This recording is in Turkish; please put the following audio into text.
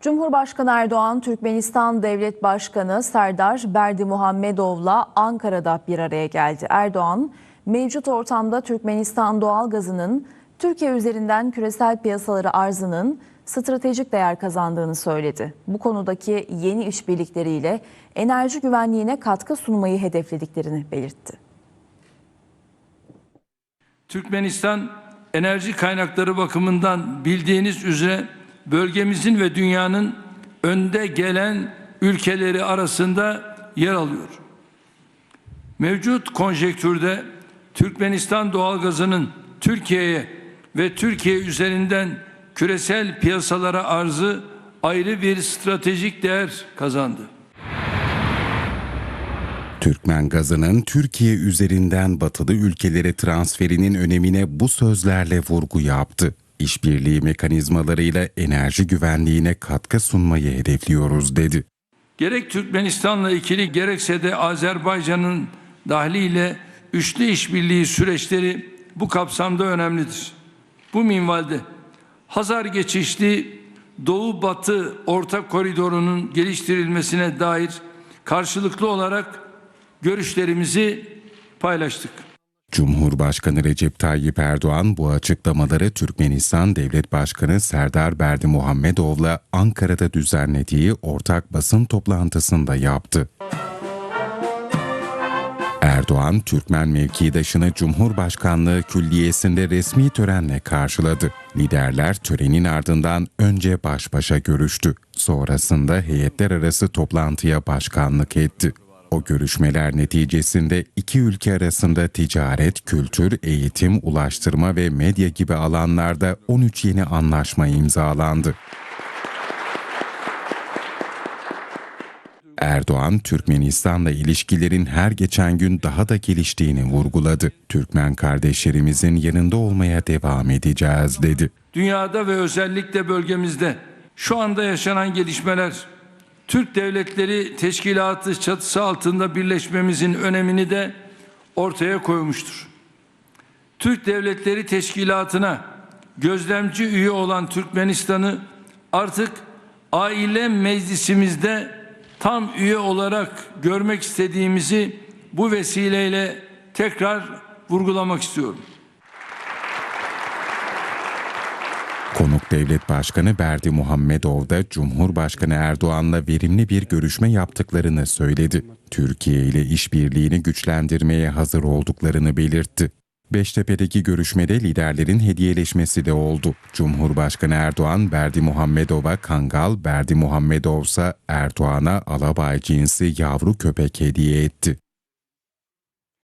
Cumhurbaşkanı Erdoğan, Türkmenistan Devlet Başkanı Serdar Berdimuhammedov'la Ankara'da bir araya geldi. Erdoğan, mevcut ortamda Türkmenistan doğalgazının Türkiye üzerinden küresel piyasaları arzının stratejik değer kazandığını söyledi. Bu konudaki yeni işbirlikleriyle enerji güvenliğine katkı sunmayı hedeflediklerini belirtti. Türkmenistan enerji kaynakları bakımından bildiğiniz üzere bölgemizin ve dünyanın önde gelen ülkeleri arasında yer alıyor. Mevcut konjektürde Türkmenistan doğalgazının Türkiye'ye ve Türkiye üzerinden küresel piyasalara arzı ayrı bir stratejik değer kazandı. Türkmen gazının Türkiye üzerinden batılı ülkelere transferinin önemine bu sözlerle vurgu yaptı. İşbirliği mekanizmalarıyla enerji güvenliğine katkı sunmayı hedefliyoruz dedi. Gerek Türkmenistan'la ikili gerekse de Azerbaycan'ın dahliyle üçlü işbirliği süreçleri bu kapsamda önemlidir. Bu minvalde Hazar geçişli Doğu Batı ortak koridorunun geliştirilmesine dair karşılıklı olarak görüşlerimizi paylaştık. Cumhurbaşkanı Recep Tayyip Erdoğan bu açıklamaları Türkmenistan Devlet Başkanı Serdar Berdimuhammedov'la Ankara'da düzenlediği ortak basın toplantısında yaptı. Erdoğan, Türkmen mevkidaşını Cumhurbaşkanlığı Külliyesi'nde resmi törenle karşıladı. Liderler törenin ardından önce baş başa görüştü. Sonrasında heyetler arası toplantıya başkanlık etti. O görüşmeler neticesinde iki ülke arasında ticaret, kültür, eğitim, ulaştırma ve medya gibi alanlarda 13 yeni anlaşma imzalandı. Erdoğan, Türkmenistan'la ilişkilerin her geçen gün daha da geliştiğini vurguladı. Türkmen kardeşlerimizin yanında olmaya devam edeceğiz dedi. Dünyada ve özellikle bölgemizde şu anda yaşanan gelişmeler Türk Devletleri Teşkilatı çatısı altında birleşmemizin önemini de ortaya koymuştur. Türk Devletleri Teşkilatı'na gözlemci üye olan Türkmenistan'ı artık aile meclisimizde tam üye olarak görmek istediğimizi bu vesileyle tekrar vurgulamak istiyorum. Devlet Başkanı Berdi Muhammedov da Cumhurbaşkanı Erdoğan'la verimli bir görüşme yaptıklarını söyledi. Türkiye ile işbirliğini güçlendirmeye hazır olduklarını belirtti. Beştepe'deki görüşmede liderlerin hediyeleşmesi de oldu. Cumhurbaşkanı Erdoğan, Berdi Muhammedov'a kangal, Berdi Muhammedov ise Erdoğan'a alabay cinsi yavru köpek hediye etti.